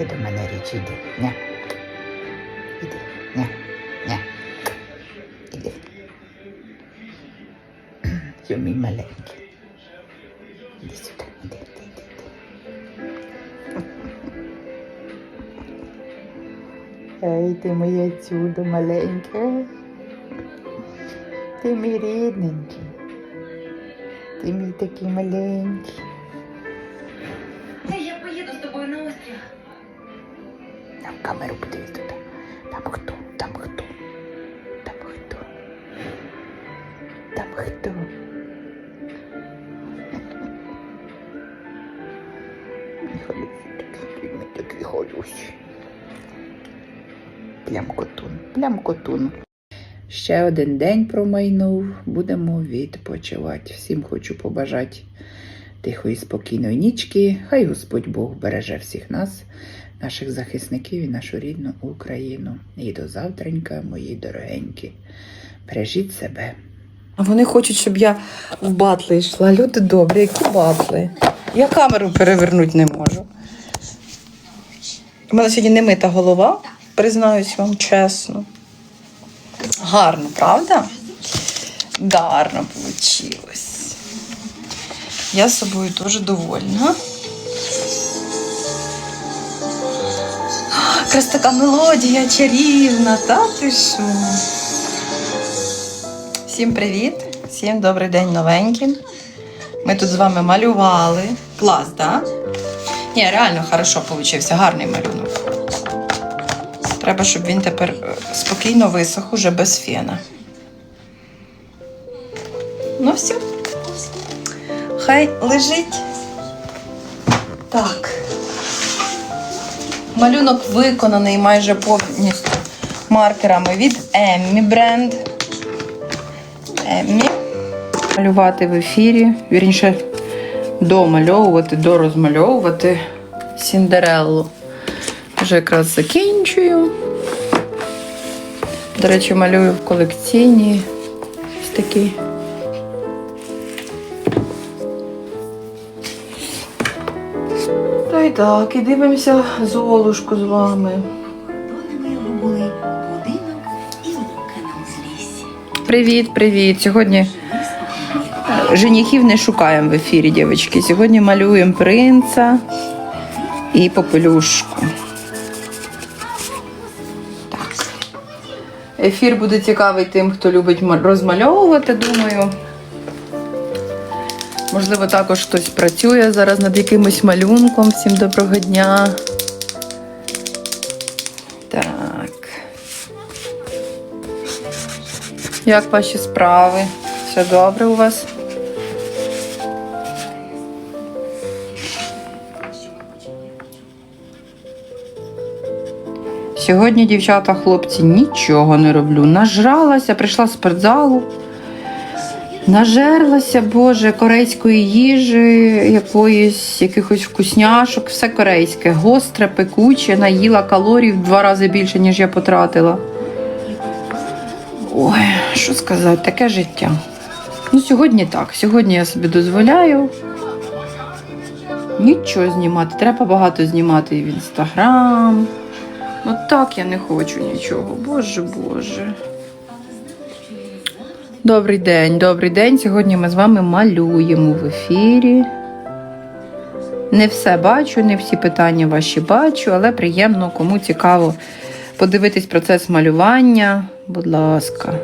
Dedo maneritida, né? né? Né? Né? Ide. Jumi malek. Isso tá me entendendo. Tem mulher tudo malenca. Tem mirinenque. Tem mita aqui é malenque. Хто? Такий, ми такий холосий. Плям котун, плям котун. Ще один день промайнув, будемо відпочивати. Всім хочу побажати тихої, спокійної нічки. Хай Господь Бог береже всіх нас, наших захисників і нашу рідну Україну. І до завтранька, мої дорогенькі. Бережіть себе. Вони хочуть, щоб я в батли йшла. Люди добрі, які батли. Я камеру перевернути не можу. У мене сьогодні не мита голова, признаюсь вам чесно. Гарно, правда? Да, гарно вийшло. Я з собою дуже довольна. Якраз така мелодія чарівна, та ти що? Всім привіт! Всім добрий день новеньким. Ми тут з вами малювали. Клас, так? Да? Ні, реально хорошо получився, гарний малюнок. Треба, щоб він тепер е, спокійно висох уже без фена. Ну все. Хай лежить. Так. Малюнок виконаний майже повністю маркерами від Emmy бренд. Еммі. Малювати в ефірі, вірніше, домальовувати, дорозмальовувати Сіндереллу. Вже якраз закінчую. До речі, малюю в колекційній. Ось такий. Та й так, і дивимося Золушку з вами. Привіт, привіт. Сьогодні е, женихів не шукаємо в ефірі, дівчатки. Сьогодні малюємо принца і попелюшку. Ефір буде цікавий тим, хто любить розмальовувати, думаю. Можливо, також хтось працює зараз над якимось малюнком. Всім доброго дня. Як ваші справи? Все добре у вас? Сьогодні, дівчата, хлопці, нічого не роблю. Нажралася, прийшла з спортзалу. Нажерлася, Боже, корейської їжі, якоїсь, якихось вкусняшок, все корейське, гостре, пекуче, наїла калорій в два рази більше, ніж я потратила. Ой, що сказати, таке життя. Ну, сьогодні так. Сьогодні я собі дозволяю нічого знімати. Треба багато знімати і в інстаграм. Ну так я не хочу нічого. Боже Боже. Добрий день, добрий день. Сьогодні ми з вами малюємо в ефірі. Не все бачу, не всі питання ваші бачу, але приємно, кому цікаво подивитись процес малювання. Будь ласка.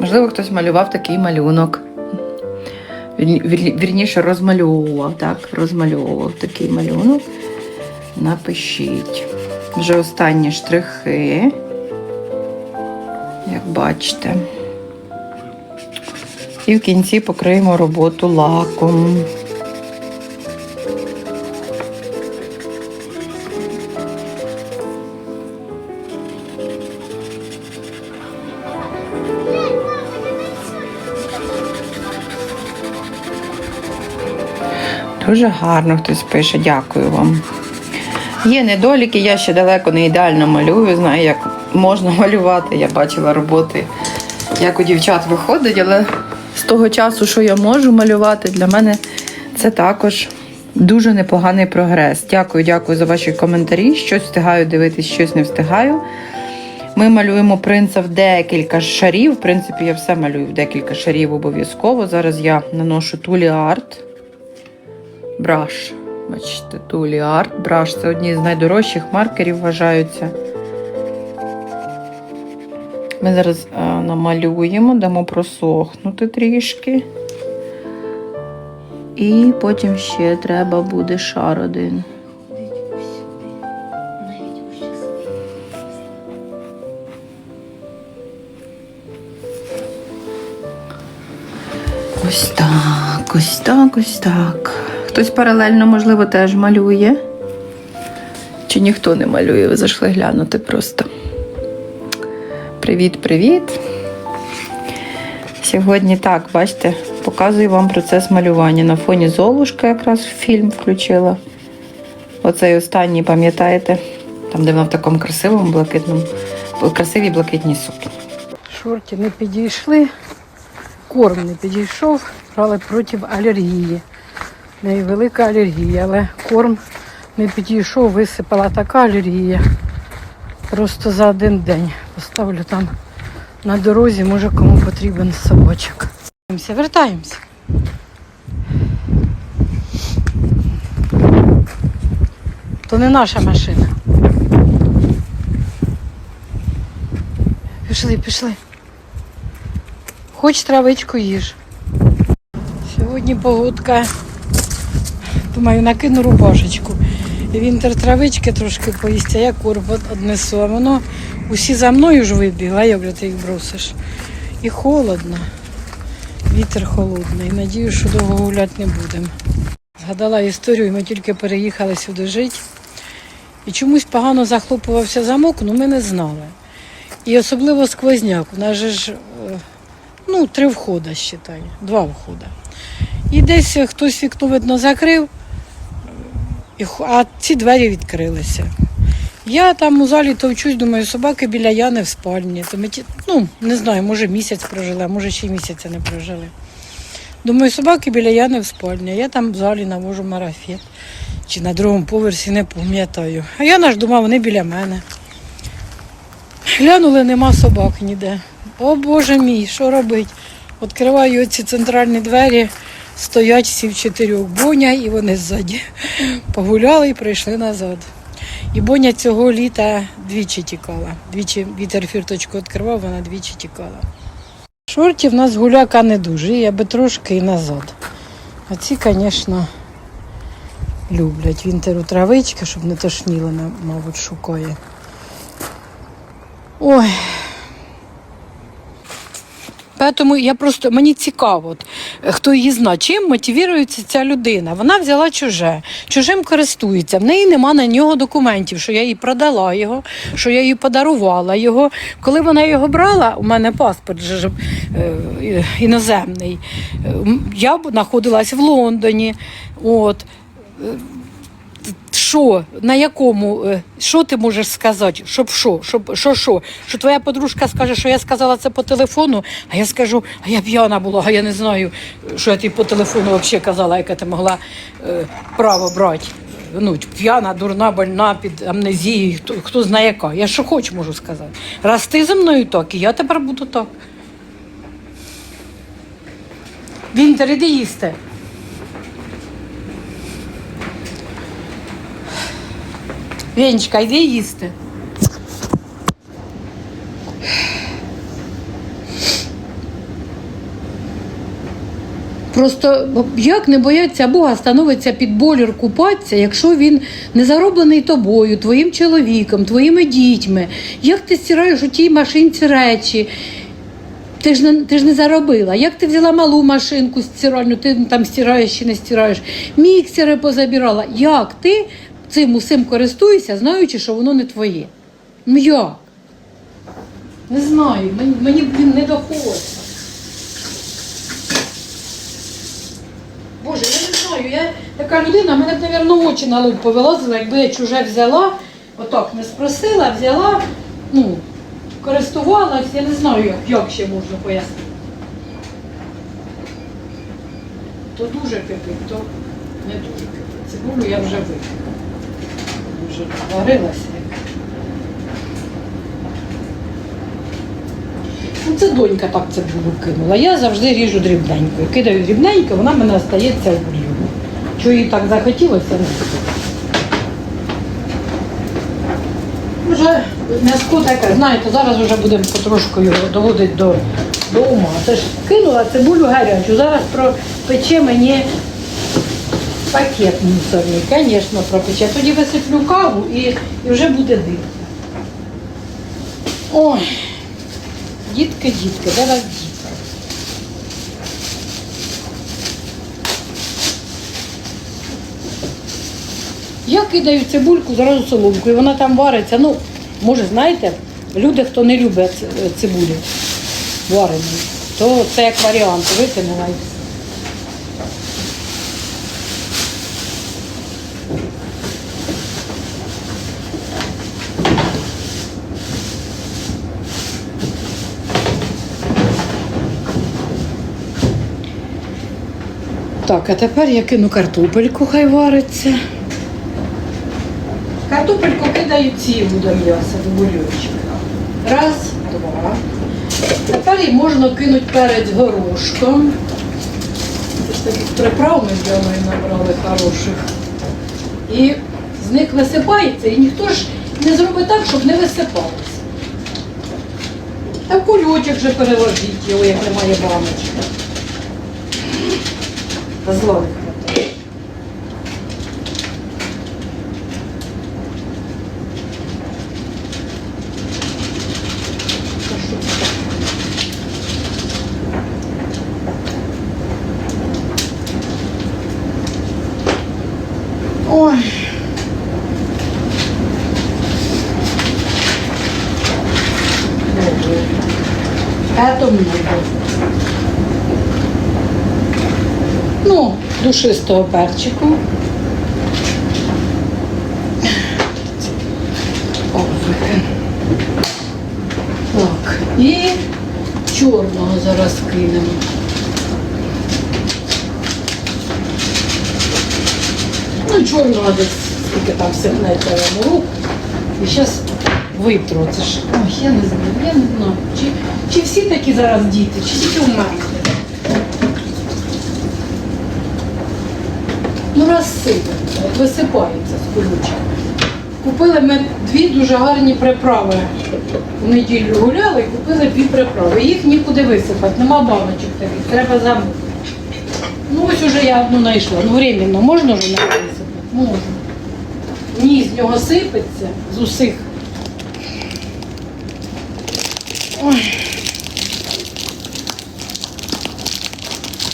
Можливо, хтось малював такий малюнок. Вірніше розмальовував, так? Розмальовував такий малюнок. Напишіть. Вже останні штрихи, як бачите. І в кінці покриємо роботу лаком. Дуже гарно хтось пише, дякую вам. Є недоліки, я ще далеко не ідеально малюю, знаю, як можна малювати. Я бачила роботи, як у дівчат виходить, але з того часу, що я можу малювати, для мене Це також дуже непоганий прогрес. Дякую, дякую за ваші коментарі. Щось встигаю дивитись, щось не встигаю. Ми малюємо принца в декілька шарів. В принципі, я все малюю в декілька шарів обов'язково. Зараз я наношу Тулі Арт. Браш. Бачите, Тулі Арт. Браш це одні з найдорожчих маркерів вважаються. Ми зараз е, намалюємо, дамо просохнути трішки. І потім ще треба буде шар один. Ось так, ось так, ось так. Хтось паралельно, можливо, теж малює. Чи ніхто не малює? Ви зайшли глянути просто. Привіт, привіт. Сьогодні так, бачите, показую вам процес малювання. На фоні Золушка якраз фільм включила. Оцей останній, пам'ятаєте? Там, де вона в такому красивому блакитному, красивій блакитній сукні. Шорти не підійшли, корм не підійшов, брали проти алергії. В неї велика алергія, але корм не підійшов, висипала така алергія. Просто за один день. Поставлю там на дорозі, може кому потрібен собачок. Вертаємося. То не наша машина. Пішли, пішли. Хоч травичку їж. Сьогодні погодка. Думаю, накину рубашечку. І Вінтер травички трошки поїсть, а я корм однесу. А воно усі за мною ж вибігли, а як ти їх бросиш? І холодно. Вітер холодний. Надію, що довго гуляти не будемо. Згадала історію, ми тільки переїхали сюди жити. І чомусь погано захлопувався замок, ну ми не знали. І особливо сквозняк. У нас же ж е, ну, три входи, считай, два входи. І десь хтось вікно видно закрив, а ці двері відкрилися. Я там у залі товчусь, думаю, собаки біля Яни в спальні. То ми ну, не знаю, може місяць прожили, а може ще місяця не прожили. Думаю, собаки біля Яни в спальні. Я там в залі навожу марафет. Чи на другому поверсі не пам'ятаю. А я наш думав, вони біля мене. Глянули, нема собак ніде. О Боже мій, що робить? Відкриваю ці центральні двері, стоять всі в чотирьох Боня, і вони ззаді. Погуляли і прийшли назад. І Боня цього літа двічі тікала. Двічі вітер фірточку відкривав, вона двічі тікала. Шорті в нас гуляка не дуже, я би трошки і назад. А ці, звісно, люблять. Вінтеру травички, щоб не тошніло, мабуть, шукає. Ой. Тому я просто мені цікаво, хто її знає, чим мотивується ця людина. Вона взяла чуже, чужим користується. В неї нема на нього документів, що я їй продала його, що я їй подарувала його. Коли вона його брала, у мене паспорт же, е, іноземний. Я знаходилась в Лондоні. От. Що, на якому, е, що ти можеш сказати? Щоб що? Щоб що, що? Що твоя подружка скаже, що я сказала це по телефону, а я скажу, а я п'яна була, а я не знаю, що я тобі по телефону взагалі казала, яке ти могла е, право брати. Ну, п'яна, дурна, больна, під амнезією, хто, хто знає яка. Я що хочу можу сказати. Раз ти зі мною так, і я тепер буду так. Іди їсти. Венечка, йди їсти. Просто як не бояться Бога становиться під болір купатися, якщо він не зароблений тобою, твоїм чоловіком, твоїми дітьми. Як ти стираєш у тій машинці речі? Ти ж не ти ж не заробила. Як ти взяла малу машинку стиральну, ти там стираєш чи не стираєш, міксери позабирала. Як ти цим усім користуєшся, знаючи, що воно не твоє? Ну як? Не знаю, мені, мені блін, не доходить. Боже, я не знаю, я така людина, мене б, мабуть, очі на лоб повилазили, якби я чуже взяла, отак не спросила, взяла, ну, користувалась, я не знаю, як, як ще можна пояснити. То дуже кипить, то не дуже кидаю. Цибулю я вже викинула. Вже варилася. Ну, це донька так цибулю кинула. Я завжди ріжу дрібненько. Кидаю дрібненько, вона мене остається в бульйоні. Що їй так захотілося, не. Вже м'яско таке, знаєте, зараз вже будемо потрошку його доводити до, до. Це ж кинула цибулю гарячу, зараз пропече мені пакет мусорний, звісно, пропече. Тоді висиплю каву і, і вже буде дим. Ой, дітки, дітки, зараз дітки. Я кидаю цибульку зразу соломку, і вона там вариться. Ну, може, знаєте, люди, хто не любить цибулю варену, то це як варіант, викинула Так, а тепер я кину картопельку, хай вариться. Картопельку кидаю цілу до м'яса, до бульончика. Раз, два. Тепер і можна кинути перець горошком. Ж таких приправ ми з Діаною набрали хороших. І з них висипається, і ніхто ж не зробить так, щоб не висипалося. Та кульочок вже переложіть його, як немає баночки. зло. Ой. Душистого перчику. Так, і чорного зараз кинемо. Ну, чорного десь скільки там сихнеться йому рук. І зараз витру. Це ж, ой, я не знаю, я не знаю. Чи, чи всі такі зараз діти, чи тільки у мене. Ну, висипається з колючки. Купили ми дві дуже гарні приправи. У неділю гуляли і купили дві приправи. Їх нікуди висипати, нема баночок таких, треба замовити. Ну ось уже я одну знайшла. Ну временно можна вже не висипати? Можна. Ні, з нього сипеться з усіх. Ой.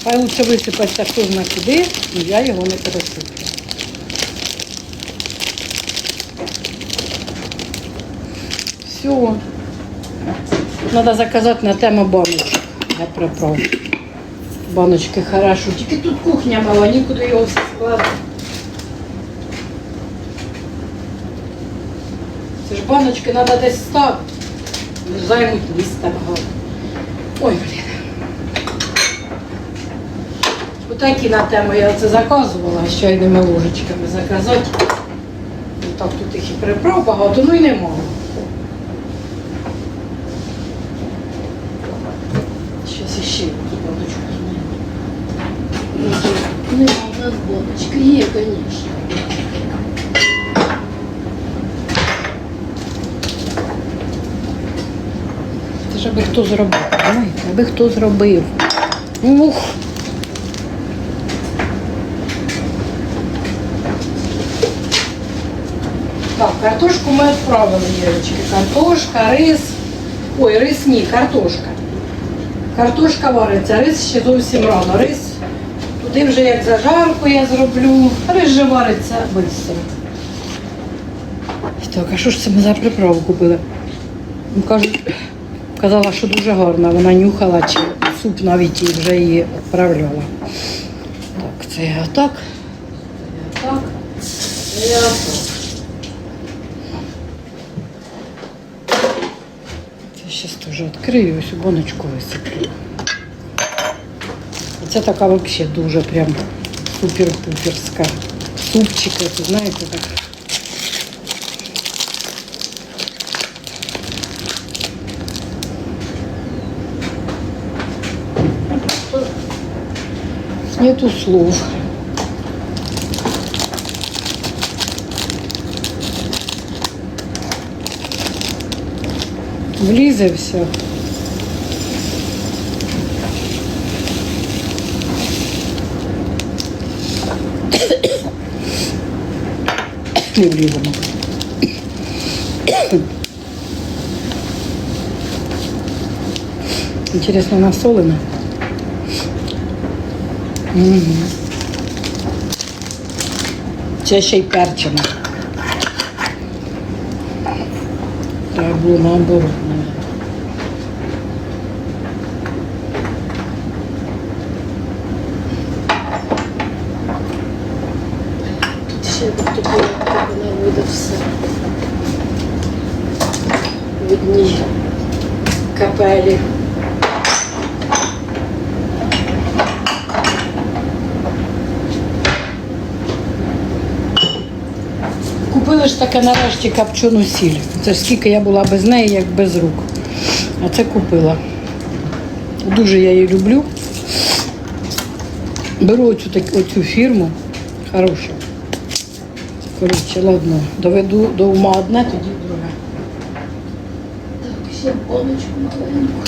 Хай лучше висипаться хто зна куди, але я його не пересиплю. Все. Треба заказати на тему баночок для приправ. Баночки хорошо. Тільки тут кухня мала, нікуди його все складати. Це ж баночки треба десь. Не займуть місце багато. Ой, блін. Отакі на тему я це заказувала, з чайними ложечками заказати. Ну, Так тут їх і приправ багато, ну і немало. Зараз іще якусь баночку знайду. Нема в нас баночки, є, звісно. Це ж аби хто зробив, знаєте, аби хто зробив. Ух. Так, картошку ми відправили, Єрочки. Картошка, рис. Ой, рис ні, картошка. Картошка вариться, рис ще зовсім рано. Рис туди вже як зажарку я зроблю. Рис же вариться швидко. Так, а що ж це ми за приправу купили? Ну, кажуть, казала, що дуже гарна. Вона нюхала, чи суп навіть і вже її відправляла. Так, це я так. Це я так. зараз теж відкрию, ось у баночку висиплю. Це така взагалі дуже прям супер-пуперська. Супчика, це знаєте, так. Нету слов. Влізе все. Не влізе, мабуть. Интересно, насолено? Угу. Це ще й перчено. Треба було наоборот. навіть. Тут ще таке вона буде все. В одній капелі. Купили ж таке нарешті копчену сіль. Це скільки я була без неї, як без рук. А це купила. Дуже я її люблю. Беру оцю, так- оцю фірму. Хорошу. Коротше, ладно, доведу до ума одне, тоді ще баночку маленьку.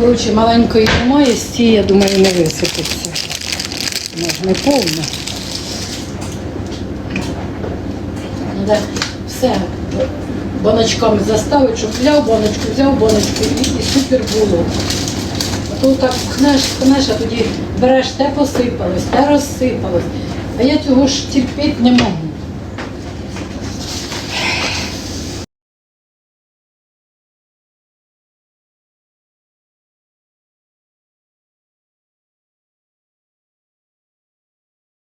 Коротше, маленької немає, стій, я думаю, не висипеться. Ж не повна. Треба все баночками заставити, щоб взяв баночку, взяв баночку і, і супер було. А то так пхнеш, пхнеш, а тоді береш те посипалось, те розсипалось. А я цього ж терпіти не можу.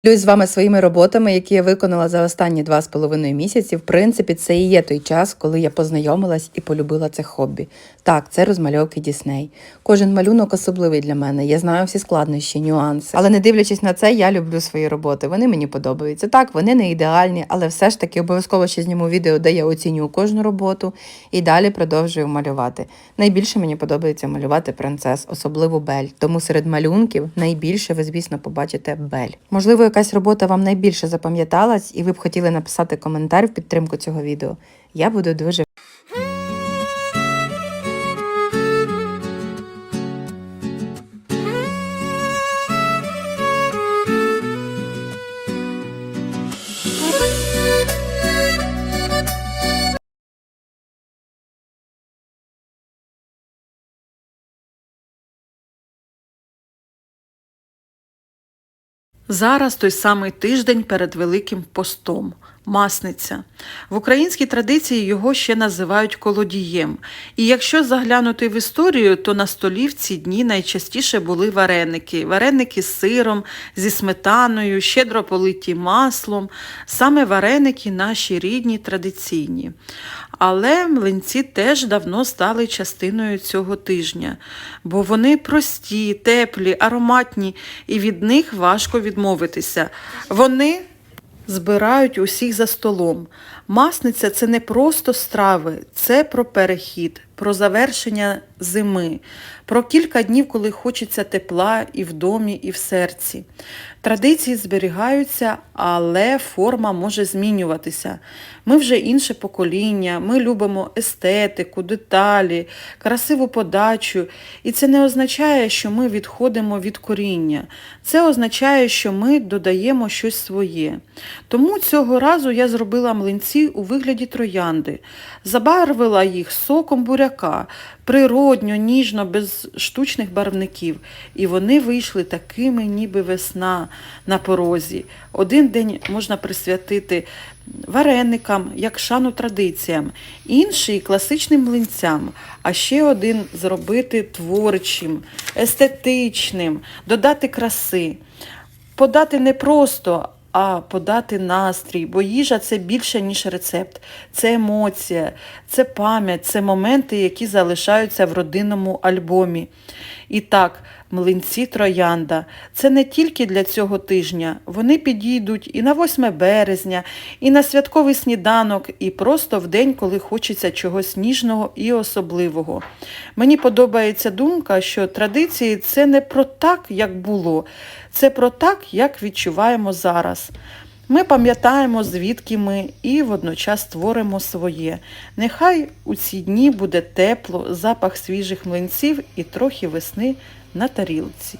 Ділюсь з вами своїми роботами, які я виконала за останні два з половиною місяці. В принципі, це і є той час, коли я познайомилась і полюбила це хобі. Так, це розмальовки Дісней. Кожен малюнок особливий для мене. Я знаю всі складнощі, нюанси. Але не дивлячись на це, я люблю свої роботи. Вони мені подобаються. Так, вони не ідеальні, але все ж таки обов'язково ще зніму відео, де я оцінюю кожну роботу і далі продовжую малювати. Найбільше мені подобається малювати принцес, особливо Бель. Тому серед малюнків найбільше ви, звісно, побачите Бель. Можливо, якась робота вам найбільше запам'яталась, і ви б хотіли написати коментар в підтримку цього відео. Я буду дуже Зараз той самий тиждень перед Великим постом. Масниця. В українській традиції його ще називають колодієм. І якщо заглянути в історію, то на столі в ці дні найчастіше були вареники. Вареники з сиром, зі сметаною, щедро политі маслом. Саме вареники наші рідні традиційні. Але млинці теж давно стали частиною цього тижня, бо вони прості, теплі, ароматні, і від них важко відмовитися. Вони збирають усіх за столом. Масниця це не просто страви, це про перехід, про завершення зими, про кілька днів, коли хочеться тепла і в домі, і в серці. Традиції зберігаються, але форма може змінюватися. Ми вже інше покоління, ми любимо естетику, деталі, красиву подачу. І це не означає, що ми відходимо від коріння. Це означає, що ми додаємо щось своє. Тому цього разу я зробила млинці у вигляді троянди, забарвила їх соком буряка, природньо, ніжно, без штучних барвників. І вони вийшли такими, ніби весна на порозі. Один день можна присвятити вареникам, як шану традиціям, інший класичним млинцям, а ще один зробити творчим, естетичним, додати краси. Подати не просто, а подати настрій, бо їжа це більше, ніж рецепт. Це емоція, це пам'ять, це моменти, які залишаються в родинному альбомі. І так, млинці троянда це не тільки для цього тижня. Вони підійдуть і на 8 березня, і на святковий сніданок, і просто в день, коли хочеться чогось ніжного і особливого. Мені подобається думка, що традиції це не про так, як було, це про так, як відчуваємо зараз. Ми пам'ятаємо, звідки ми, і водночас творимо своє. Нехай у ці дні буде тепло, запах свіжих млинців і трохи весни на тарілці.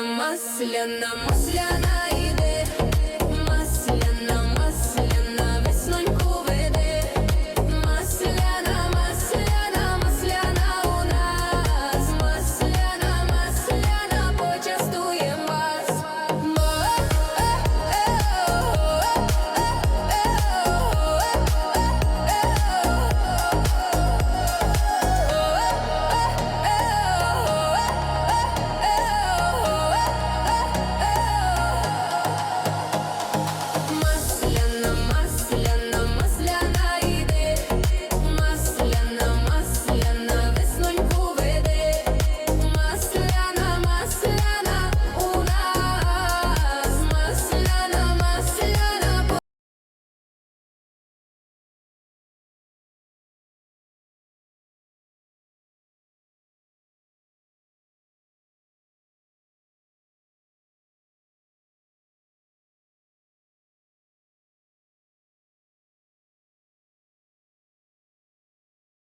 Масляна, масляна.